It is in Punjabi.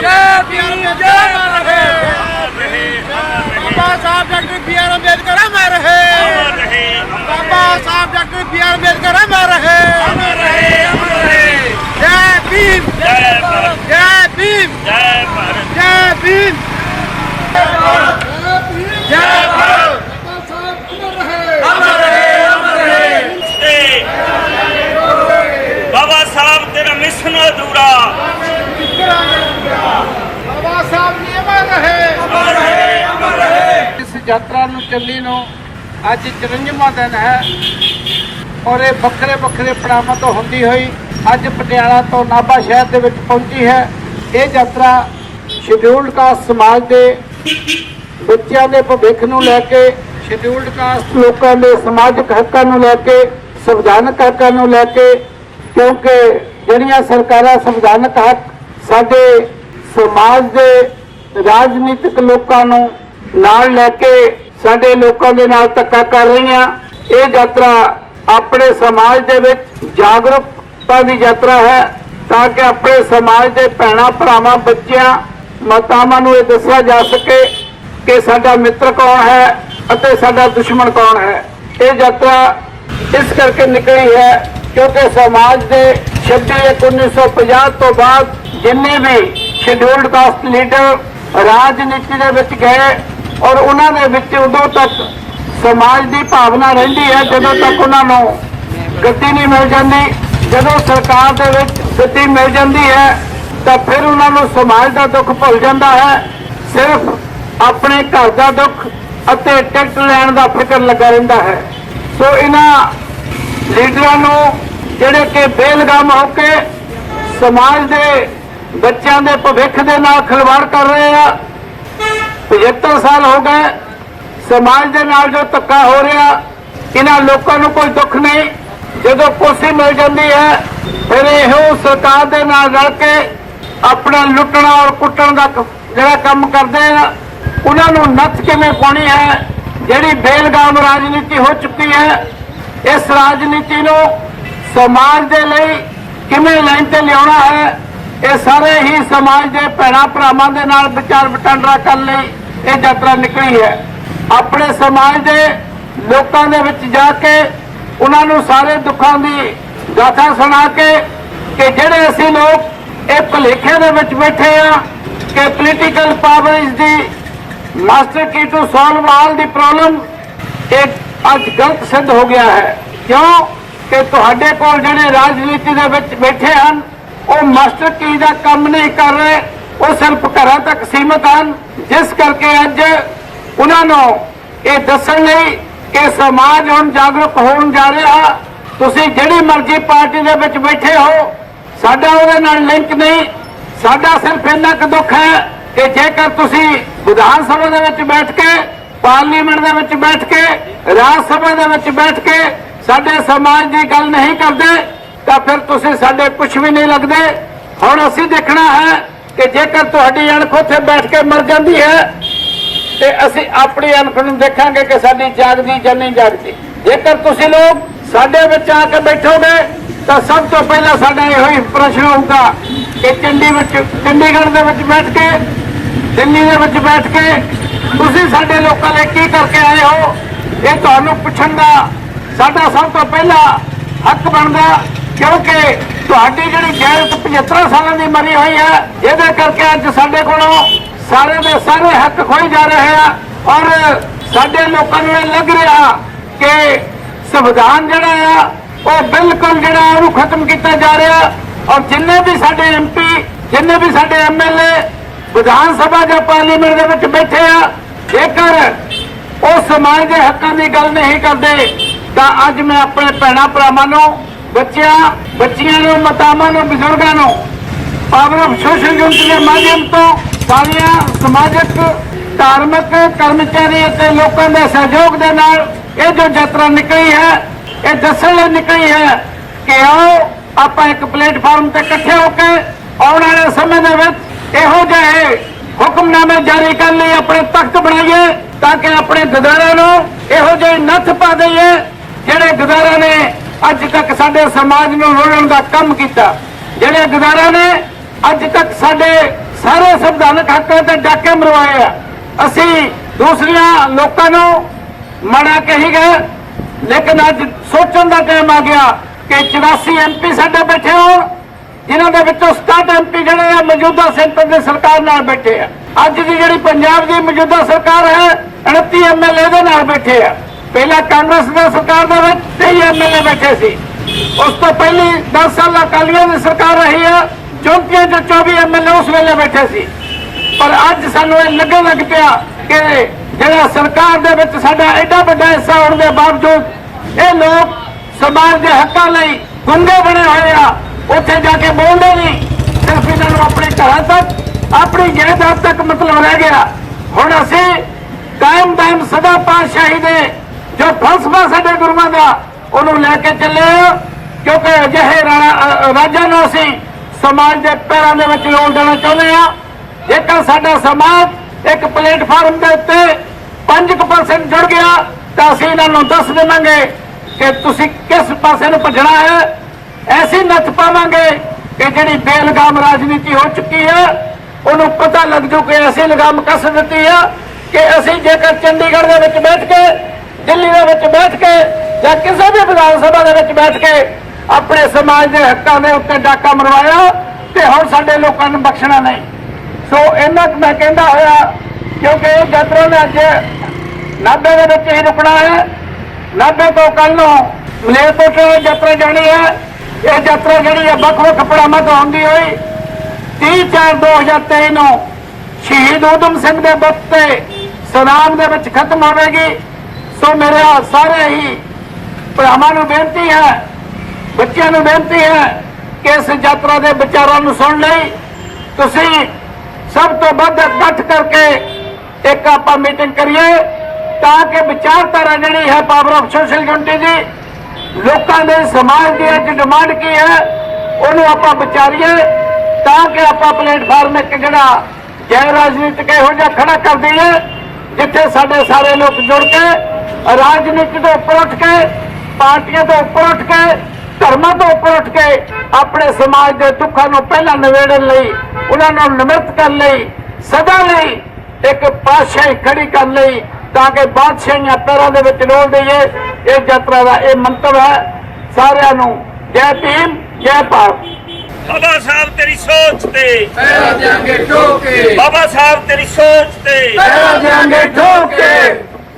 ਜੈ ਜੈ ਰਹੇ। ਜੈ ਜੈ ਜੈ ਭੀਮ ਜੈ ਭਾਰਤ ਬਾਬਾ ਸਾਹਿਬ ਅਮਰ ਰਹੇ ਬਾਬਾ ਸਾਹਿਬ ਤੇਰਾ ਮਿਸ਼ਨ ਅਧੂਰਾ ਬਾਬਾ ਸਾਹਿਬ ਨੇ ਅਮਰ ਰਹੇ ਇਸ ਯਾਤਰਾ ਨੂੰ ਚੱਲੀ ਨੂੰ ਅੱਜ 54ਵਾਂ ਦਿਨ ਹੈ ਔਰ ਇਹ ਵੱਖਰੇ ਵੱਖਰੇ ਪੜਾਵਾਂ ਤੋਂ ਹੁੰਦੀ ਹੋਈ ਅੱਜ ਪਟਿਆਲਾ ਤੋਂ ਨਾਭਾ ਸ਼ਹਿਰ ਦੇ ਵਿੱਚ ਪਹੁੰਚੀ ਹੈ। ਇਹ ਯਾਤਰਾ ਸ਼ਡਿਊਲਡ ਕਾਸਟ ਸਮਾਜ ਦੇ ਬੱਚਿਆਂ ਦੇ ਭਵਿੱਖ ਨੂੰ ਲੈ ਕੇ ਸ਼ਡਿਊਲਡ ਕਾਸਟ ਲੋਕਾਂ ਦੇ ਸਮਾਜਿਕ ਹੱਕਾਂ ਨੂੰ ਲੈ ਕੇ, ਸੰਵਿਧਾਨਕ ਹੱਕਾਂ ਨੂੰ ਲੈ ਕੇ, ਕਿਉਂਕਿ ਜਿਹੜੀਆਂ ਸਰਕਾਰਾਂ ਸੰਵਿਧਾਨਕ ਹੱਕ ਸਾਡੇ ਸਮਾਜ ਦੇ ਰਾਜਨੀਤਿਕ ਲੋਕਾਂ ਨੂੰ ਨਾਲ ਲੈ ਕੇ ਸਾਡੇ ਲੋਕਾਂ ਦੇ ਨਾਲ ਧੱਕਾ ਕਰ ਰਹੀਆਂ। ਇਹ ਯਾਤਰਾ ਆਪਣੇ ਸਮਾਜ ਦੇ ਵਿੱਚ ਜਾਗਰੂਕਤਾ ਦੀ ਯਾਤਰਾ ਹੈ ਤਾਂ ਕਿ ਆਪਣੇ ਸਮਾਜ ਦੇ ਭੈਣਾਂ, ਭਰਾਵਾਂ, ਬੱਚਿਆਂ, ਮਾਤਾਵਾਂ ਨੂੰ ਇਹ ਦੱਸਿਆ ਜਾ ਸਕੇ ਕਿ ਸਾਡਾ ਮਿੱਤਰ ਕੌਣ ਹੈ ਅਤੇ ਸਾਡਾ ਦੁਸ਼ਮਣ ਕੌਣ ਹੈ। ਇਹ ਯਾਤਰਾ ਇਸ ਕਰਕੇ ਨਿਕਲੀ ਹੈ ਕਿਉਂਕਿ ਸਮਾਜ ਦੇ 26 ਇੱਕ 1950 ਤੋਂ ਬਾਅਦ ਜਿੰਨੇ ਵੀ ਸ਼ਡਿਊਲਡ ਕਾਸਟ ਲੀਡਰ ਰਾਜਨੀਤੀ ਦੇ ਵਿੱਚ ਗਏ ਔਰ ਉਹਨਾਂ ਦੇ ਵਿੱਚ ਉਦੋਂ ਤੱਕ ਸਮਾਜ ਦੀ ਭਾਵਨਾ ਰਹਿੰਦੀ ਹੈ, ਜਦੋਂ ਤੱਕ ਉਹਨਾਂ ਨੂੰ ਗੱਦੀ ਨਹੀਂ ਮਿਲ ਜਾਂਦੀ। ਜਦੋਂ ਸਰਕਾਰ ਦੇ ਵਿੱਚ ਗੱਦੀ ਮਿਲ ਜਾਂਦੀ ਹੈ, ਤਾਂ ਫਿਰ ਉਹਨਾਂ ਨੂੰ ਸਮਾਜ ਦਾ ਦੁੱਖ ਭੁੱਲ ਜਾਂਦਾ ਹੈ। ਸਿਰਫ ਆਪਣੇ ਘਰ ਦਾ ਦੁੱਖ ਅਤੇ ਟਿਕਟ ਲੈਣ ਦਾ ਫਿਕਰ ਲੱਗਾ ਰਹਿੰਦਾ ਹੈ। ਸੋ ਇਹਨਾਂ ਲੀਡਰਾਂ ਨੂੰ ਜਿਹੜੇ ਕਿ ਬੇਲਗਾਮ ਹੋ ਕੇ ਸਮਾਜ ਦੇ ਬੱਚਿਆਂ ਦੇ ਭਵਿੱਖ ਦੇ ਨਾਲ ਖਿਲਵਾੜ ਕਰ ਰਹੇ ਆ 75 ਸਾਲ ਹੋ ਗਏ ਸਮਾਜ ਦੇ ਨਾਲ ਜੋ ਧੱਕਾ ਹੋ ਰਿਹਾ, ਇਹਨਾਂ ਲੋਕਾਂ ਨੂੰ ਕੋਈ ਦੁੱਖ ਨਹੀਂ। ਜਦੋਂ ਕੁਰਸੀ ਮਿਲ ਜਾਂਦੀ ਹੈ, ਫਿਰ ਇਹੋ ਸਰਕਾਰ ਦੇ ਨਾਲ ਰਲ ਕੇ ਆਪਣਾ ਲੁੱਟਣਾ ਔਰ ਕੁੱਟਣ ਦਾ ਜਿਹੜਾ ਕੰਮ ਕਰਦੇ ਆ, ਉਹਨਾਂ ਨੂੰ ਨੱਥ ਕਿਵੇਂ ਪਾਉਣੀ ਹੈ? ਜਿਹੜੀ ਬੇਲਗਾਮ ਰਾਜਨੀਤੀ ਹੋ ਚੁੱਕੀ ਹੈ, ਇਸ ਰਾਜਨੀਤੀ ਨੂੰ ਸਮਾਜ ਦੇ ਲਈ ਕਿਵੇਂ ਲਾਈਨ ਤੇ ਲਿਆਉਣਾ ਹੈ? ਇਹ ਸਾਰੇ ਹੀ ਸਮਾਜ ਦੇ ਭੈਣਾਂ ਭਰਾਵਾਂ ਦੇ ਨਾਲ ਵਿਚਾਰ ਵਟਾਂਦਰਾ ਕਰਨ ਲਈ ਇਹ ਯਾਤਰਾ ਨਿਕਲੀ ਹੈ। ਆਪਣੇ ਸਮਾਜ ਦੇ ਲੋਕਾਂ ਦੇ ਵਿੱਚ ਜਾ ਕੇ ਉਹਨਾਂ ਨੂੰ ਸਾਰੇ ਦੁੱਖਾਂ ਦੀ ਗਾਥਾ ਸੁਣਾ ਕੇ ਕਿ ਜਿਹੜੇ ਅਸੀਂ ਲੋਕ ਇਹ ਭੁਲੇਖੇ ਦੇ ਵਿੱਚ ਬੈਠੇ ਆ ਕਿ political power the master key to solve all the problem ਇਹ ਅੱਜ ਗਲਤ ਸਿੱਧ ਹੋ ਗਿਆ ਹੈ। ਕਿਉਂ? ਕਿ ਤੁਹਾਡੇ ਕੋਲ ਜਿਹੜੇ ਰਾਜਨੀਤੀ ਦੇ ਵਿੱਚ ਬੈਠੇ ਹਨ, ਉਹ ਮਾਸਟਰ ਕੀ ਦਾ ਕੰਮ ਨਹੀਂ ਕਰ ਰਹੇ ਉਹ ਸਿਰਫ ਘਰਾਂ ਤੱਕ ਸੀਮਤ ਹਨ। ਜਿਸ ਕਰਕੇ ਅੱਜ ਉਹਨਾਂ ਨੂੰ ਇਹ ਦੱਸਣ ਲਈ ਕਿ ਸਮਾਜ ਹੁਣ ਜਾਗਰੂਕ ਹੋਣ ਜਾ ਰਿਹਾ। ਤੁਸੀਂ ਜਿਹੜੀ ਮਰਜ਼ੀ ਪਾਰਟੀ ਦੇ ਵਿੱਚ ਬੈਠੇ ਹੋ, ਸਾਡਾ ਉਹਦੇ ਨਾਲ ਲਿੰਕ ਨਹੀਂ। ਸਾਡਾ ਸਿਰਫ ਇੰਨਾ ਕੁ ਦੁੱਖ ਹੈ ਕਿ ਜੇਕਰ ਤੁਸੀਂ ਵਿਧਾਨ ਸਭਾ ਦੇ ਵਿੱਚ ਬੈਠ ਕੇ, ਪਾਰਲੀਮੈਂਟ ਦੇ ਵਿੱਚ ਬੈਠ ਕੇ, ਰਾਜ ਸਭਾ ਦੇ ਵਿੱਚ ਬੈਠ ਕੇ ਸਾਡੇ ਸਮਾਜ ਦੀ ਗੱਲ ਨਹੀਂ ਕਰਦੇ, ਤਾਂ ਫਿਰ ਤੁਸੀਂ ਸਾਡੇ ਕੁਝ ਵੀ ਨਹੀਂ ਲੱਗਦੇ। ਹੁਣ ਅਸੀਂ ਦੇਖਣਾ ਹੈ ਕਿ ਜੇਕਰ ਤੁਹਾਡੀ ਅਣਖ ਉੱਥੇ ਬੈਠ ਕੇ ਮਰ ਜਾਂਦੀ ਹੈ, ਤੇ ਅਸੀਂ ਆਪਣੀ ਅਣਖ ਨੂੰ ਦੇਖਾਂਗੇ ਕਿ ਸਾਡੀ ਜਾਗਦੀ ਜਾਂ ਨਹੀਂ ਜਾਗਦੀ। ਜੇਕਰ ਤੁਸੀਂ ਲੋਕ ਸਾਡੇ ਵਿੱਚ ਆ ਕੇ ਬੈਠੋਗੇ, ਤਾਂ ਸਭ ਤੋਂ ਪਹਿਲਾਂ ਸਾਡਾ ਇਹੋ ਹੀ ਪ੍ਰਸ਼ਨ ਹੋਊਗਾ ਕਿ ਚੰਡੀ ਵਿੱਚ, ਚੰਡੀਗੜ੍ਹ ਦੇ ਵਿੱਚ ਬੈਠ ਕੇ, ਦਿੱਲੀ ਦੇ ਵਿੱਚ ਬੈਠ ਕੇ ਤੁਸੀਂ ਸਾਡੇ ਲੋਕਾਂ ਲਈ ਕੀ ਕਰਕੇ ਆਏ ਹੋ? ਇਹ ਤੁਹਾਨੂੰ ਪੁੱਛਣ ਦਾ ਸਾਡਾ ਸਭ ਤੋਂ ਪਹਿਲਾ ਹੱਕ ਬਣਦਾ, ਕਿਉਂਕਿ ਤੁਹਾਡੀ ਜਿਹੜੀ ਗੈਰਤ 75 ਸਾਲਾਂ ਦੀ ਮਰੀ ਹੋਈ ਹੈ, ਇਹਦੇ ਕਰਕੇ ਅੱਜ ਸਾਡੇ ਕੋਲੋਂ ਸਾਰੇ ਦੇ ਸਾਰੇ ਹੱਕ ਖੋਏ ਜਾ ਰਹੇ ਆ ਔਰ ਸਾਡੇ ਲੋਕਾਂ ਨੂੰ ਇਹ ਲੱਗ ਰਿਹਾ ਕਿ ਸੰਵਿਧਾਨ ਜਿਹੜਾ ਆ, ਉਹ ਬਿਲਕੁਲ ਜਿਹੜਾ ਉਹਨੂੰ ਖਤਮ ਕੀਤਾ ਜਾ ਰਿਹਾ। ਔਰ ਜਿੰਨੇ ਵੀ ਸਾਡੇ ਐਮਪੀ ਜਿੰਨੇ ਵੀ ਸਾਡੇ ਐਮਐਲਏ ਵਿਧਾਨ ਸਭਾ ਜਾਂ ਪਾਰਲੀਮੈਂਟ ਦੇ ਵਿੱਚ ਬੈਠੇ ਆ, ਜੇਕਰ ਉਹ ਸਮਾਜ ਦੇ ਹੱਕਾਂ ਦੀ ਗੱਲ ਨਹੀਂ ਕਰਦੇ, ਤਾਂ ਅੱਜ ਮੈਂ ਆਪਣੇ ਭੈਣਾਂ ਭਰਾਵਾਂ ਨੂੰ ਬੱਚਿਆਂ, ਬੱਚੀਆਂ ਨੂੰ, ਮਾਤਾਵਾਂ ਨੂੰ, ਬਜ਼ੁਰਗਾਂ ਨੂੰ ਪਾਵਰ ਆਫ ਸੋਸ਼ਲ ਯੂਨਿਟ ਦੇ ਮਾਧਿਅਮ ਤੋਂ ਸਾਰੀਆਂ ਸਮਾਜਿਕ, ਧਾਰਮਿਕ ਕਰਮਚਾਰੀ ਅਤੇ ਲੋਕਾਂ ਦੇ ਸਹਿਯੋਗ ਦੇ ਨਾਲ ਇਹ ਜੋ ਯਾਤਰਾ ਨਿਕਲੀ ਹੈ, ਇਹ ਦੱਸਣ ਲਈ ਨਿਕਲੀ ਹੈ ਕਿ ਆਓ ਆਪਾਂ ਇੱਕ ਪਲੇਟਫਾਰਮ ਤੇ ਇਕੱਠੇ ਹੋ ਕੇ ਆਉਣ ਵਾਲੇ ਸਮੇਂ ਦੇ ਵਿੱਚ ਇਹੋ ਜਿਹੇ ਹੁਕਮਨਾਮੇ ਜਾਰੀ ਕਰਨ ਲਈ ਆਪਣੇ ਤਖਤ ਬਣਾਈਏ ਤਾਂ ਕਿ ਆਪਣੇ ਗਦਾਰਾਂ ਨੂੰ ਇਹੋ ਜਿਹੇ ਨੱਥ ਪਾ ਦਈਏ ਜਿਹੜੇ ਗਦਾਰਾਂ ਨੇ ਅੱਜ ਤੱਕ ਸਾਡੇ ਸਮਾਜ ਨੂੰ ਰੋਲਣ ਦਾ ਕੰਮ ਕੀਤਾ। ਜਿਹੜੇ ਗਦਾਰਾਂ ਨੇ ਅੱਜ ਤੱਕ ਸਾਡੇ ਸਾਰੇ ਸੰਵਿਧਾਨਕ ਹੱਕਾਂ ਤੇ ਡਾਕੇ ਮਰਵਾਏ ਆ। ਅਸੀਂ ਦੂਸਰੀਆਂ ਲੋਕਾਂ ਨੂੰ ਮਾੜਾ ਕਹੀ ਗਏ ਲੇਕਿਨ ਅੱਜ ਸੋਚਣ ਦਾ ਟਾਈਮ ਆ ਗਿਆ ਕਿ 84 ਐਮਪੀ ਸਾਡੇ ਬੈਠੇ ਹੋ ਜਿਨ੍ਹਾਂ ਦੇ ਵਿੱਚੋਂ 67 ਐਮਪੀ ਜਿਹੜੇ ਆ, ਮੌਜੂਦਾ ਸੈਂਟਰ ਦੀ ਸਰਕਾਰ ਨਾਲ ਬੈਠੇ ਆ। ਅੱਜ ਦੀ ਜਿਹੜੀ ਪੰਜਾਬ ਦੀ ਮੌਜੂਦਾ ਸਰਕਾਰ ਹੈ 29 ਐਮਐਲਏ ਦੇ ਨਾਲ ਬੈਠੇ ਆ। ਪਹਿਲਾਂ ਕਾਂਗਰਸ ਦੀ ਸਰਕਾਰ ਦੇ ਵਿੱਚ 23 ਐਮਐਲਏ ਬੈਠੇ ਸੀ। ਉਸ ਤੋਂ ਪਹਿਲੀ 10 ਸਾਲ ਅਕਾਲੀਆਂ ਦੀ ਸਰਕਾਰ ਰਹੀ ਆ 34 ਤੋਂ 24 ਐਮਐਲਏ ਉਸ ਵੇਲੇ ਬੈਠੇ ਸੀ। ਪਰ ਅੱਜ ਸਾਨੂੰ ਇਹ ਲੱਗਣ ਲੱਗ ਪਿਆ ਕਿ ਜਿਹੜਾ ਸਰਕਾਰ ਦੇ ਵਿੱਚ ਸਾਡਾ ਐਡਾ ਵੱਡਾ ਹਿੱਸਾ ਹੋਣ ਦੇ ਬਾਵਜੂਦ ਇਹ ਲੋਕ ਸਮਾਜ ਦੇ ਹੱਕਾਂ ਲਈ ਗੁੰਡੇ ਬਣੇ ਹੋਏ ਆ, ਉੱਥੇ ਜਾ ਕੇ ਬੋਲਦੇ ਨਹੀਂ। ਸਿਰਫ ਇਹਨਾਂ ਨੂੰ ਆਪਣੇ ਘਰਾਂ ਤੱਕ, ਆਪਣੀ ਜਾਇਦਾਦ ਤੱਕ ਮਤਲਬ ਰਹਿ ਗਿਆ। ਹੁਣ ਅਸੀਂ ਕਾਇਮ ਦਮ ਸਦਾ ਪਾਤਸ਼ਾਹੀ ਦੇ ਜੋ ਫਲਸਫਾ ਸਾਡੇ ਗੁਰੂਆਂ ਦਾ, ਉਹਨੂੰ ਲੈ ਕੇ ਚੱਲੇ ਕਿਉਂਕਿ ਅਜਿਹੇ ਰਾਣਾ- ਨੂੰ ਅਸੀਂ ਸਮਾਜ ਦੇ ਪੈਰਾਂ ਦੇ ਵਿੱਚ ਲੋੜ ਦੇਣਾ ਚਾਹੁੰਦੇ ਆ। ਜੇਕਰ ਸਾਡਾ ਸਮਾਜ ਇੱਕ ਪਲੇਟਫਾਰਮ ਦੇ ਉੱਤੇ 5% ਜੁੜ ਗਿਆ, ਤਾਂ ਅਸੀਂ ਇਹਨਾਂ ਨੂੰ ਦੱਸ ਦੇਵਾਂਗੇ ਕਿ ਤੁਸੀਂ ਕਿਸ ਪਾਸੇ ਨੂੰ ਭੱਜਣਾ ਹੈ। ਐਸੀ ਨੱਥ ਪਾਵਾਂਗੇ ਕਿ ਜਿਹੜੀ ਬੇਲਗਾਮ ਰਾਜਨੀਤੀ ਹੋ ਚੁੱਕੀ ਹੈ, ਉਹਨੂੰ ਪਤਾ ਲੱਗ ਜੂ ਕਿ ਅਸੀਂ ਲਗਾਮ ਕੱਸ ਦਿੱਤੀ ਹੈ ਕਿ ਅਸੀਂ ਜੇਕਰ ਚੰਡੀਗੜ੍ਹ ਦੇ ਵਿੱਚ ਬੈਠ ਕੇ ਜਾਂ ਕਿਸੇ ਵੀ ਵਿਧਾਨ ਸਭਾ ਦੇ ਵਿੱਚ ਬੈਠ ਕੇ ਆਪਣੇ ਸਮਾਜ ਦੇ ਹੱਕਾਂ ਦੇ ਉੱਤੇ ਡਾਕਾ ਮਰਵਾਇਆ ਤੇ ਹੁਣ ਸਾਡੇ ਲੋਕਾਂ ਨੂੰ ਬਖਸ਼ਣਾ ਨਹੀਂ। ਸੋ ਇਹਨਾਂ ਮੈਂ ਕਹਿੰਦਾ ਹੋਇਆ, ਕਿਉਂਕਿ ਇਹ ਯਾਤਰਾ ਨੇ ਅੱਜ ਨਾਭੇ ਦੇ ਵਿੱਚ ਹੀ ਰੁਕਣਾ ਹੈ। ਨਾਭੇ ਤੋਂ ਕੱਲ ਨੂੰ ਮਲੇਰਕੋਟਲਾ ਯਾਤਰਾ ਜਾਣੀ ਹੈ। ਇਹ ਯਾਤਰਾ ਜਿਹੜੀ ਹੈ ਵੱਖ-ਵੱਖ ਪੜਾਵਾਂ ਤੋਂ ਹੁੰਦੀ ਹੋਈ 30 ਚਾਰ 2023 ਨੂੰ ਸ਼ਹੀਦ ਊਧਮ ਸਿੰਘ ਦੇ ਬੁੱਤ ਤੇ ਸਨਾਮ ਦੇ ਵਿੱਚ ਖਤਮ ਹੋਵੇਗੀ। ਸੋ ਮੇਰੇ ਸਾਰੇ ਹੀ ਭਰਾਵਾਂ ਨੂੰ ਬੇਨਤੀ ਹੈ, ਬੱਚਿਆਂ ਨੂੰ ਬੇਨਤੀ ਹੈ ਕਿ ਇਸ ਯਾਤਰਾ ਦੇ ਵਿਚਾਰਾਂ ਨੂੰ ਸੁਣ ਲਈ। ਤੁਸੀਂ ਸਭ ਤੋਂ ਵੱਧ ਇਕੱਠ ਕਰਕੇ ਇੱਕ ਆਪਾਂ ਮੀਟਿੰਗ ਕਰੀਏ ਤਾਂ ਕਿ ਵਿਚਾਰਧਾਰਾ ਜਿਹੜੀ ਹੈ ਪਾਵਰ ਆਫ ਸੋਸ਼ਲ ਯੂਨਿਟੀ ਦੀ, ਲੋਕਾਂ ਦੇ ਸਮਾਜ ਦੀ ਅੱਜ ਡਿਮਾਂਡ ਕੀ ਹੈ, ਉਹਨੂੰ ਆਪਾਂ ਵਿਚਾਰੀਏ ਤਾਂ ਕਿ ਆਪਾਂ ਪਲੇਟਫਾਰਮ ਇੱਕ ਜਿਹੜਾ ਜੈ ਰਾਜਨੀਤਿਕ ਇਹੋ ਜਿਹਾ ਖੜਾ ਕਰ ਦਈਏ, ਜਿੱਥੇ ਸਾਡੇ ਸਾਰੇ ਲੋਕ ਜੁੜ ਕੇ ਰਾਜਨੀਤੀ ਤੋਂ ਉੱਪਰ ਉੱਠ ਕੇ ਪਾਰਟੀਆਂ ਤੋਂ ਉੱਪਰ ਉੱਠ ਕੇ ਧਰਮਾਂ ਤੋਂ ਉੱਪਰ ਉੱਠ ਕੇ ਆਪਣੇ ਸਮਾਜ ਦੇ ਦੁੱਖਾਂ ਨੂੰ ਪਹਿਲਾਂ ਨਿਵੇੜਨ ਲਈ ਉਹਨਾਂ ਨੂੰ ਨਿਮਰਤ ਕਰਨ ਲਈ ਸਦਾ ਲਈ ਇੱਕ ਪਾਤਸ਼ਾਹੀ ਖੜੀ ਕਰਨ ਲਈ ਤਾਂ ਕਿ ਬਾਦਸ਼ਾਹੀਆਂ ਪੈਰਾਂ ਦੇ ਵਿੱਚ ਡੋਲ ਦਈਏ। ਇਹ ਯਾਤਰਾ ਦਾ ਇਹ ਮੰਤਵ ਹੈ। ਸਾਰਿਆਂ ਨੂੰ ਜੈ ਭੀਮ ਜੈ ਭਾਰਤ। ਬਾਬਾ ਸਾਹਿਬ ਤੇਰੀ ਸੋਚ ਤੇ। ਪੈਰਾਂ ਦੇ ਅੱਗੇ ਠੋਕ ਬਾਬਾ ਸਾਹਿਬ ਤੇਰੀ ਸੋਚ ਤੇ। ਪੈਰਾਂ ਦੇ ਅੰਗੇ ਠੋਕ